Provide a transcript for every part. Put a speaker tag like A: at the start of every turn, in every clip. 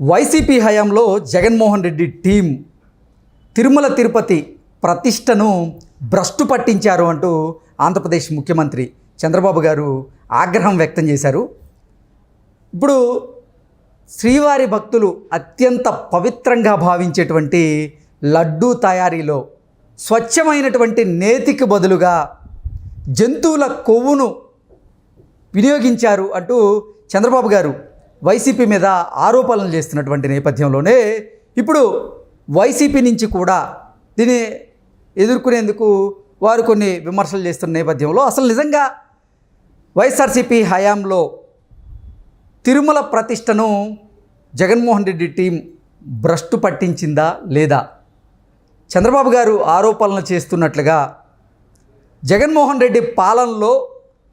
A: YCP హయాంలో Jaganmohan Reddy team Tirumala Tirupati ప్రతిష్టను భ్రష్టు పట్టించారు అంటూ ఆంధ్రప్రదేశ్ ముఖ్యమంత్రి చంద్రబాబు గారు ఆగ్రహం వ్యక్తం చేశారు. ఇప్పుడు శ్రీవారి భక్తులు అత్యంత పవిత్రంగా భావించేటువంటి లడ్డూ తయారీలో స్వచ్ఛమైనటువంటి నేతికి బదులుగా జంతువుల కొవ్వును వినియోగించారు అంటూ చంద్రబాబు గారు వైసీపీ మీద ఆరోపణలు చేస్తున్నటువంటి నేపథ్యంలోనే ఇప్పుడు వైసీపీ నుంచి కూడా దీన్ని ఎదుర్కొనేందుకు వారు కొన్ని విమర్శలు చేస్తున్న నేపథ్యంలో అసలు నిజంగా వైఎస్ఆర్సీపీ హయాంలో తిరుమల ప్రతిష్టను జగన్మోహన్ రెడ్డి టీం భ్రష్టు పట్టించిందా లేదా? చంద్రబాబు గారు ఆరోపణలు చేస్తున్నట్లుగా జగన్మోహన్ రెడ్డి పాలనలో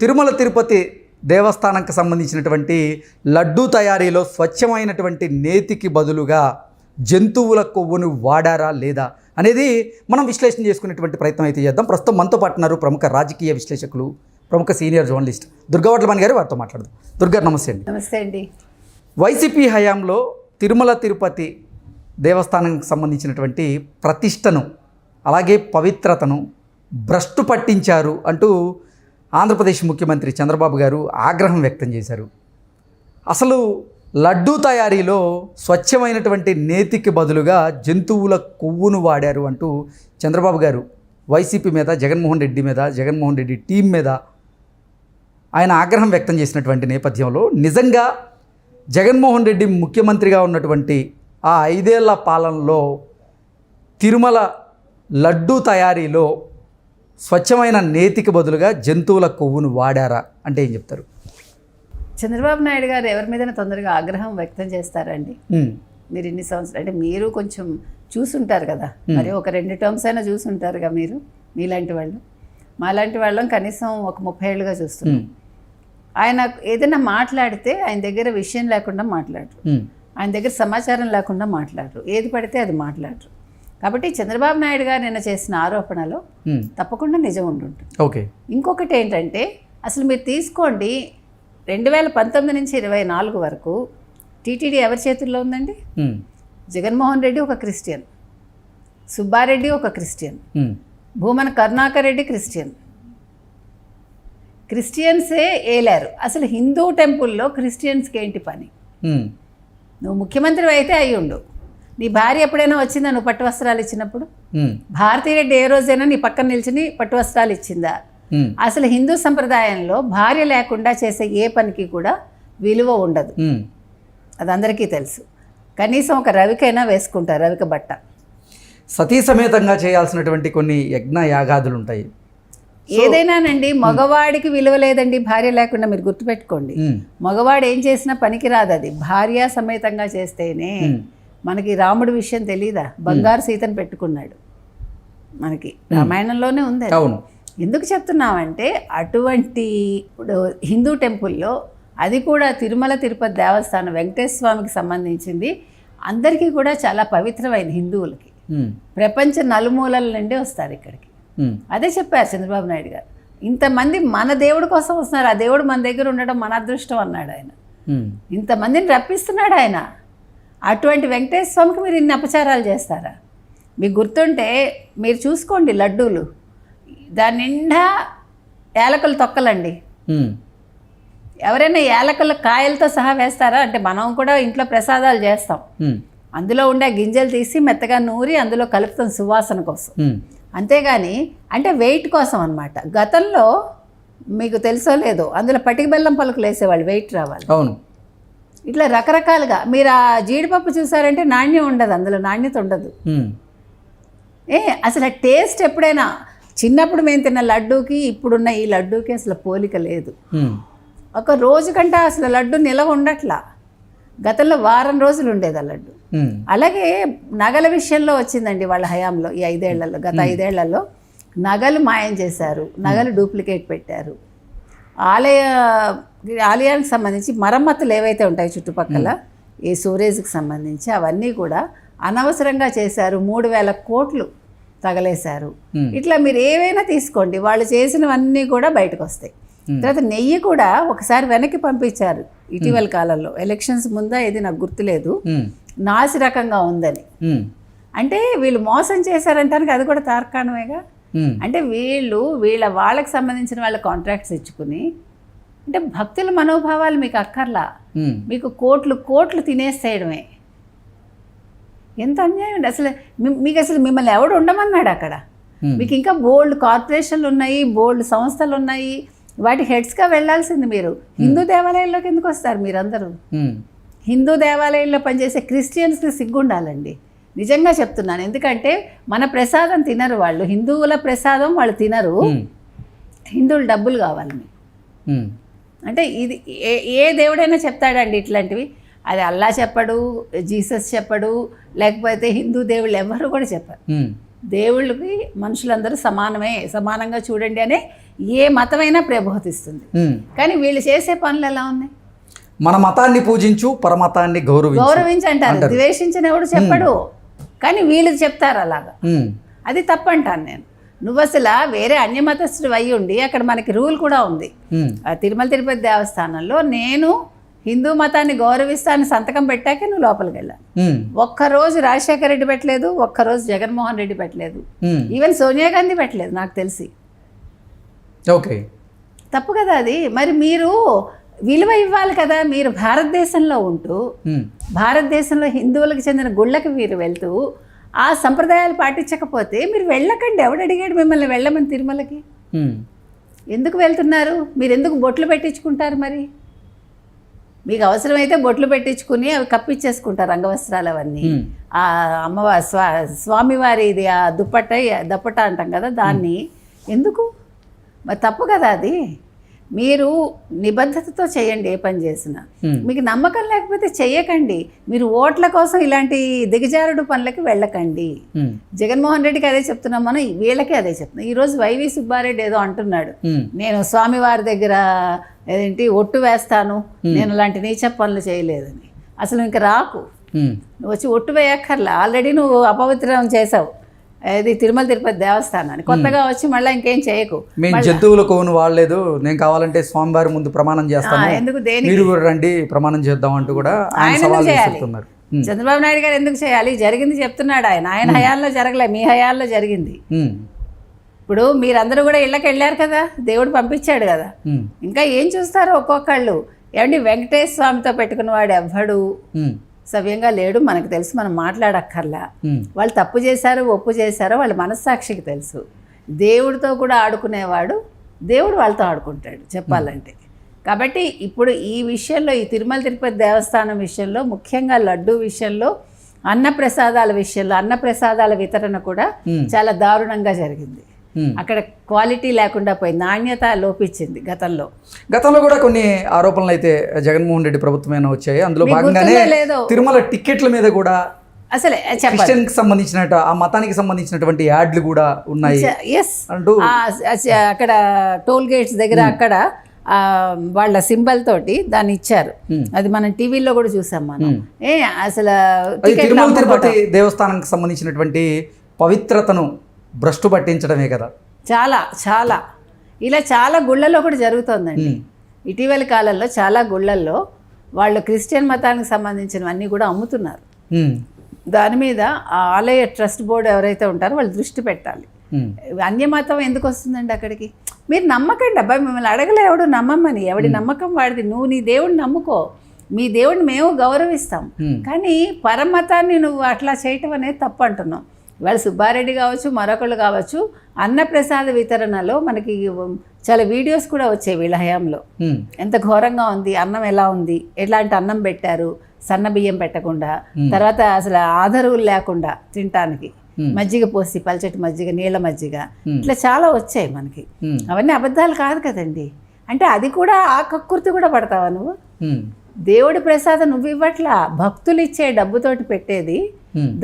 A: తిరుమల తిరుపతి దేవస్థానంకి సంబంధించినటువంటి లడ్డూ తయారీలో స్వచ్ఛమైనటువంటి నేతికి బదులుగా జంతువుల కొవ్వును వాడారా లేదా అనేది మనం విశ్లేషణ చేసుకునేటువంటి ప్రయత్నం అయితే చేద్దాం. ప్రస్తుతం మనతో పాటున్నారు ప్రముఖ రాజకీయ విశ్లేషకులు ప్రముఖ సీనియర్ జర్నలిస్ట్ దుర్గావట్లమణి గారు వారితో మాట్లాడదాం. దుర్గా నమస్తే అండి.
B: నమస్తే అండి.
A: వైసీపీ హయాంలో తిరుమల తిరుపతి దేవస్థానానికి సంబంధించినటువంటి ప్రతిష్టను అలాగే పవిత్రతను భ్రష్టు పట్టించారు అంటూ ఆంధ్రప్రదేశ్ ముఖ్యమంత్రి చంద్రబాబు గారు ఆగ్రహం వ్యక్తం చేశారు. అసలు లడ్డూ తయారీలో స్వచ్ఛమైనటువంటి నేతికి బదులుగా జంతువుల కొవ్వును వాడారు అంటూ చంద్రబాబు గారు వైసీపీ మీద జగన్మోహన్ రెడ్డి మీద జగన్మోహన్ రెడ్డి టీం మీద ఆయన ఆగ్రహం వ్యక్తం చేసినటువంటి నేపథ్యంలో నిజంగా జగన్మోహన్ రెడ్డి ముఖ్యమంత్రిగా ఉన్నటువంటి ఆ ఐదేళ్ళ పాలనలో తిరుమల లడ్డూ తయారీలో స్వచ్ఛమైన నేతికి బదులుగా జంతువుల కొవ్వును వాడారా అంటే ఏం చెప్తారు?
B: చంద్రబాబు నాయుడు గారు ఎవరి మీదైనా తొందరగా ఆగ్రహం వ్యక్తం చేస్తారండి. మీరు ఇన్ని సంవత్సరాలు అంటే మీరు కొంచెం చూసుంటారు కదా. మరి ఒక రెండు టర్మ్స్ అయినా చూసుంటారుగా మీరు మీలాంటి వాళ్ళు. మాలాంటి వాళ్ళం కనీసం ఒక ముప్పై ఏళ్ళుగా చూస్తున్నాం. ఆయన ఏదైనా మాట్లాడితే ఆయన దగ్గర విషయం లేకుండా మాట్లాడరు. ఆయన దగ్గర సమాచారం లేకుండా మాట్లాడరు. ఏది పడితే అది మాట్లాడరు. కాబట్టి చంద్రబాబు నాయుడు గారు నిన్న చేసిన ఆరోపణలో తప్పకుండా నిజం ఉండుంటుంది.
A: ఓకే.
B: ఇంకొకటి ఏంటంటే అసలు మీరు తీసుకోండి రెండు వేల పంతొమ్మిది నుంచి ఇరవై నాలుగు వరకు టీటీడీ ఎవరి చేతుల్లో ఉందండి? జగన్మోహన్ రెడ్డి ఒక క్రిస్టియన్ సుబ్బారెడ్డి ఒక క్రిస్టియన్ భూమన కరుణాకర్ రెడ్డి క్రిస్టియన్. క్రిస్టియన్సే ఏలారు. అసలు హిందూ టెంపుల్లో క్రిస్టియన్స్కి ఏంటి పని నువ్వు ముఖ్యమంత్రి అయితే అయి ఉండు నీ భార్య ఎప్పుడైనా వచ్చిందా నువ్వు పట్టు వస్త్రాలు ఇచ్చినప్పుడు?
A: ఉమ్,
B: భారతీరెడ్డి ఏ రోజైనా నీ పక్కన నిల్చుని పట్టు వస్త్రాలు ఇచ్చిందా? అసలు హిందూ సంప్రదాయంలో భార్య లేకుండా చేసే ఏ పనికి కూడా విలువ ఉండదు. అది అందరికీ తెలుసు. కనీసం ఒక రవికైనా వేసుకుంటారు రవిక బట్ట.
A: సతీ సమేతంగా చేయాల్సినటువంటి కొన్ని యజ్ఞ యాగాదులు ఉంటాయి.
B: ఏదైనానండి మగవాడికి విలువ లేదండి భార్య లేకుండా మీరు గుర్తుపెట్టుకోండి. మగవాడు ఏం చేసినా పనికి రాదు అది భార్య సమేతంగా చేస్తేనే మనకి రాముడి విషయం తెలీదా? బంగారు సీతను పెట్టుకున్నాడు. మనకి రామాయణంలోనే ఉంది.
A: అవును.
B: ఎందుకు చెప్తున్నామంటే అటువంటి ఇప్పుడు హిందూ టెంపుల్లో అది కూడా తిరుమల తిరుపతి దేవస్థానం వెంకటేశ్వర స్వామికి సంబంధించింది. అందరికీ కూడా చాలా పవిత్రమైన హిందువులకి. ప్రపంచ నలుమూలల నుండి వస్తారు ఇక్కడికి. అదే చెప్పారు చంద్రబాబు నాయుడు గారు. ఇంతమంది మన దేవుడి కోసం వస్తున్నారు. ఆ దేవుడు మన దగ్గర ఉండడం మన అదృష్టం అన్నాడు ఆయన. ఇంతమందిని రప్పిస్తున్నాడు ఆయన. అటువంటి వెంకటేశ్వర స్వామికి మీరు ఇన్ని అపచారాలు చేస్తారా? మీకు గుర్తుంటే మీరు చూసుకోండి లడ్డూలు. దాని నిండా ఏలకలు తొక్కలండి. ఎవరైనా ఏలకలు కాయలతో సహా వేస్తారా? అంటే మనం కూడా ఇంట్లో ప్రసాదాలు చేస్తాం. అందులో ఉండే గింజలు తీసి మెత్తగా నూరి అందులో కలుపుతాం సువాసన కోసం. అంతేగాని అంటే వెయిట్ కోసం అన్నమాట. గతంలో మీకు తెలుసో లేదో అందులో పటిక బెల్లం పలుకులు వేసేవాళ్ళు వెయిట్ రావాలి.
A: అవును.
B: ఇట్లా రకరకాలుగా. మీరు ఆ జీడిపప్పు చూసారంటే నాణ్యం ఉండదు అందులో నాణ్యత ఉండదు. ఏ అసలు టేస్ట్ ఎప్పుడైనా చిన్నప్పుడు మేము తిన్న లడ్డూకి ఇప్పుడున్న ఈ లడ్డూకి అసలు పోలిక లేదు. ఒక రోజు కంటే అసలు లడ్డు నిలవ ఉండట్లా. గతంలో వారం రోజులు ఉండేది ఆ లడ్డు. అలాగే నగల విషయంలో వచ్చిందండి వాళ్ళ హయాంలో ఈ ఐదేళ్ళలో గత ఐదేళ్ళలో నగలు మాయం చేశారు నగలు డూప్లికేట్ పెట్టారు. ఆలయ ఆలయానికి సంబంధించి మరమ్మతులు ఏవైతే ఉంటాయి చుట్టుపక్కల ఈ సూరేజ్కి సంబంధించి అవన్నీ కూడా అనవసరంగా చేశారు. మూడు వేల కోట్లు తగలేశారు. ఇట్లా మీరు ఏవైనా తీసుకోండి. వాళ్ళు చేసినవన్నీ కూడా బయటకు వస్తాయి తర్వాత నెయ్యి కూడా ఒకసారి వెనక్కి పంపించారు ఇటీవల కాలంలో. ఎలక్షన్స్ ముందా ఇది నాకు గుర్తులేదు. నాసి రకంగా ఉందని. అంటే వీళ్ళు మోసం చేశారంటానికి అది కూడా తార్కాణమేగా? అంటే వీళ్ళు వీళ్ళ వాళ్ళకి సంబంధించిన వాళ్ళ కాంట్రాక్ట్స్ ఇచ్చుకుని అంటే భక్తుల మనోభావాలు మీకు అక్కర్లా.
A: ఉమ్,
B: మీకు కోట్లు కోట్లు తినేసేయడమే. ఎంత అన్యాయం అండి. అసలు మీకు అసలు మిమ్మల్ని ఎవడు ఉండమన్నాడు అక్కడ?
A: Hmm.
B: మీకు ఇంకా బోల్డ్ కార్పొరేషన్లు ఉన్నాయి బోల్డ్ సంస్థలు ఉన్నాయి. వాటి హెడ్స్గా వెళ్ళాల్సింది మీరు. హిందూ దేవాలయంలోకి ఎందుకు వస్తారు మీరందరూ? హిందూ దేవాలయంలో పనిచేసే క్రిస్టియన్స్కి సిగ్గుండాలండి. నిజంగా చెప్తున్నాను. ఎందుకంటే మన ప్రసాదం తినరు వాళ్ళు. హిందువుల ప్రసాదం వాళ్ళు తినరు. హిందువులు డబ్బులు కావాలి అంటే ఇది ఏ ఏ దేవుడైనా చెప్తాడండి ఇట్లాంటివి? అది అల్లా చెప్పడు జీసస్ చెప్పడు లేకపోతే హిందూ దేవుళ్ళు ఎవరు కూడా చెప్పరు. దేవుళ్ళకి మనుషులందరూ సమానమే సమానంగా చూడండి అనే ఏ మతమైనా ప్రబోధిస్తుంది. కానీ వీళ్ళు చేసే పనులు ఎలా ఉన్నాయి?
A: మన మతాన్ని పూజించు పరమతాన్ని గౌరవించు
B: గౌరవించి అంటారు. ద్వేషించిన ఎవడు చెప్పడు. కానీ వీళ్ళు చెప్తారు అలాగా. అది తప్పంటాను నేను. నువ్వు అసలు వేరే అన్యమతస్థుడు అయి ఉండి అక్కడ మనకి రూల్ కూడా ఉంది. తిరుమల తిరుపతి దేవస్థానంలో నేను హిందూ మతాన్ని గౌరవిస్తాను సంతకం పెట్టాకే నువ్వు లోపలికి వెళ్ళాను ఒక్కరోజు రాజశేఖర రెడ్డి పెట్టలేదు ఒక్కరోజు జగన్మోహన్ రెడ్డి పెట్టలేదు. ఈవెన్ సోనియా గాంధీ పెట్టలేదు నాకు తెలిసి.
A: ఓకే.
B: తప్పు కదా అది. మరి మీరు విలువ ఇవ్వాలి కదా. మీరు భారతదేశంలో ఉంటూ భారతదేశంలో హిందువులకు చెందిన గుళ్ళకి మీరు వెళ్తూ ఆ సంప్రదాయాలు పాటించకపోతే మీరు వెళ్ళకండి. ఎవడు అడిగాడు మిమ్మల్ని వెళ్ళమని తిరుమలకి? ఎందుకు వెళ్తున్నారు? మీరు ఎందుకు బొట్లు పెట్టించుకుంటారు మరి? మీకు అవసరమైతే బొట్లు పెట్టించుకుని అవి కప్పిచ్చేసుకుంటారు అంగవస్త్రాలు అవన్నీ. ఆ అమ్మవారి స్వా స్వామివారి ఇది ఆ దుప్పట దప్పట అంటాం కదా దాన్ని. ఎందుకు? మరి తప్పు కదా అది. మీరు నిబద్ధతతో చేయండి ఏ పని చేసినా. మీకు నమ్మకం లేకపోతే చెయ్యకండి. మీరు ఓట్ల కోసం ఇలాంటి దిగజారుడు పనులకి వెళ్ళకండి. జగన్మోహన్ రెడ్డికి అదే చెప్తున్నాం మనం వీళ్ళకి అదే చెప్తున్నాం. ఈరోజు వైవి సుబ్బారెడ్డి ఏదో అంటున్నాడు. నేను స్వామివారి దగ్గర ఏదేంటి ఒట్టు వేస్తాను. నేను అలాంటి నీచ పనులు చేయలేదని. అసలు ఇంక రాకు. వచ్చి ఒట్టు వేయక్కర్లా. ఆల్రెడీ నువ్వు అపవిత్రం చేసావు. ఇది తిరుమల తిరుపతి దేవస్థానాన్ని. కొత్తగా వచ్చి మళ్ళీ ఇంకేం చేయకు.
A: మేము జంతువుల కోను వాడలేదు. నేను కావాలంటే స్వామివారి ముందు ప్రమాణం చేస్తాను.
B: ఎందుకు దేనికి?
A: మీరు కూడా రండి ప్రమాణం చేద్దాం అంటూ కూడా ఆయన సవాల్ ఉమ్,
B: చంద్రబాబు నాయుడు గారు ఎందుకు చేయాలి? జరిగింది చెప్తున్నాడు ఆయన. ఆయన హయాంలో జరగలే మీ హయాంలో జరిగింది. ఇప్పుడు మీరందరూ కూడా ఇళ్ళకి వెళ్ళారు కదా? దేవుడు పంపించాడు కదా. ఇంకా ఏం చూస్తారు ఒక్కొక్కళ్ళు? ఏమండి వెంకటేశ్వర స్వామితో పెట్టుకున్నవాడు ఎవ్వడు? సవ్యంగా లేడు మనకు తెలుసు మనం మాట్లాడక్కర్లా. వాళ్ళు తప్పు చేశారో ఒప్పు చేశారో వాళ్ళ మనస్సాక్షికి తెలుసు. దేవుడితో కూడా ఆడుకునేవాడు దేవుడు వాళ్ళతో ఆడుకుంటాడు చెప్పాలంటే. కాబట్టి ఇప్పుడు ఈ విషయంలో ఈ తిరుమల తిరుపతి దేవస్థానం విషయంలో ముఖ్యంగా లడ్డు విషయంలో అన్నప్రసాదాల విషయంలో అన్నప్రసాదాల వితరణ కూడా చాలా దారుణంగా జరిగింది. అక్కడ క్వాలిటీ లేకుండా పోయి నాణ్యత లోపించింది గతంలో.
A: గతంలో కూడా కొన్ని ఆరోపణలు అయితే జగన్మోహన్ రెడ్డి ప్రభుత్వమైన వచ్చాయి. అందులో భాగంగానే తిరుమల టిక్కెట్ల మీద కూడా
B: అసలే
A: క్రిస్టియన్కి సంబంధించిన ఆ మతానికి సంబంధించినటువంటి యాడ్లు కూడా ఉన్నాయి
B: ఎస్
A: అంటూ
B: అక్కడ టోల్ గేట్స్ దగ్గర అక్కడ ఆ, వాళ్ళ సింబల్ తోటి దాన్ని ఇచ్చారు.
A: Hmm.
B: అది మనం టీవీలో కూడా చూసాం మనం.
A: Hmm.
B: ఏ అసలు
A: తిరుమల. తిరుపతి దేవస్థానానికి సంబంధించినటువంటి పవిత్రతను భ్రష్టు పట్టించడమే కదా.
B: చాలా చాలా. ఇలా చాలా గుళ్ళల్లో కూడా జరుగుతోందండి. ఇటీవల కాలంలో చాలా గుళ్ళల్లో వాళ్ళు క్రిస్టియన్ మతానికి సంబంధించినవన్నీ కూడా అమ్ముతున్నారు. దాని మీద ఆ ఆలయ ట్రస్ట్ బోర్డు ఎవరైతే ఉంటారో వాళ్ళు దృష్టి పెట్టాలి. అన్యమతం ఎందుకు వస్తుందండి అక్కడికి? మీరు నమ్మకండి అబ్బాయి మిమ్మల్ని అడగలే ఎవడు నమ్మమని. ఎవడి నమ్మకం వాడిది. నువ్వు నీ దేవుడిని నమ్ముకో. మీ దేవుడిని మేము గౌరవిస్తాం. కానీ పరమతాన్ని నువ్వు అట్లా చేయటం అనేది తప్పు అంటున్నాం ఇవాళ సుబ్బారెడ్డి కావచ్చు మరొకళ్ళు కావచ్చు అన్నప్రసాద వితరణలో మనకి చాలా వీడియోస్ కూడా వచ్చాయి వీళ్ళ హయాంలో. ఎంత ఘోరంగా ఉంది అన్నం ఎలా ఉంది ఎట్లాంటి అన్నం పెట్టారు సన్న బియ్యం పెట్టకుండా తర్వాత అసలు ఆధారులు లేకుండా తినటానికి. మజ్జిగ పోసి పల్చటి మజ్జిగ నీళ్ళ మజ్జిగ ఇట్లా చాలా వచ్చాయి మనకి. అవన్నీ అబద్ధాలు కాదు కదండి. అంటే అది కూడా ఆ కక్కుర్తి కూడా పడతావా నువ్వు? దేవుడి ప్రసాదం నువ్వు ఇవ్వట్లా. భక్తులు ఇచ్చే డబ్బుతోటి పెట్టేది.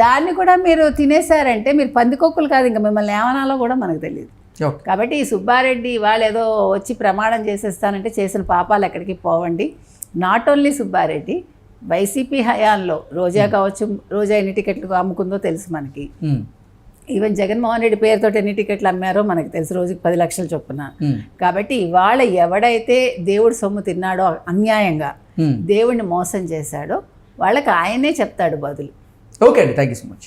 B: దాన్ని కూడా మీరు తినేశారంటే మీరు పందికొక్కులు కాదు ఇంకా మిమ్మల్ని ఏమనాలో కూడా మనకు తెలియదు. కాబట్టి ఈ సుబ్బారెడ్డి వాళ్ళు ఏదో వచ్చి ప్రమాణం చేసేస్తానంటే చేసిన పాపాలు ఎక్కడికి పోవండి. నాట్ ఓన్లీ సుబ్బారెడ్డి వైసీపీ హయాంలో రోజా కావచ్చు రోజా ఎన్ని టికెట్లు అమ్ముకుందో తెలుసు మనకి. ఈవెన్ జగన్మోహన్ రెడ్డి పేరుతో ఎన్ని టికెట్లు అమ్మారో మనకు తెలుసు రోజుకి పది లక్షలు చొప్పున. కాబట్టి ఇవాళ ఎవడైతే దేవుడు సొమ్ము తిన్నాడో అన్యాయంగా
A: ఉమ్.
B: దేవుడిని మోసం చేశాడో వాళ్ళకి ఆయనే చెప్తాడు బదులు
A: ఓకే అండి థ్యాంక్ యూ సో మచ్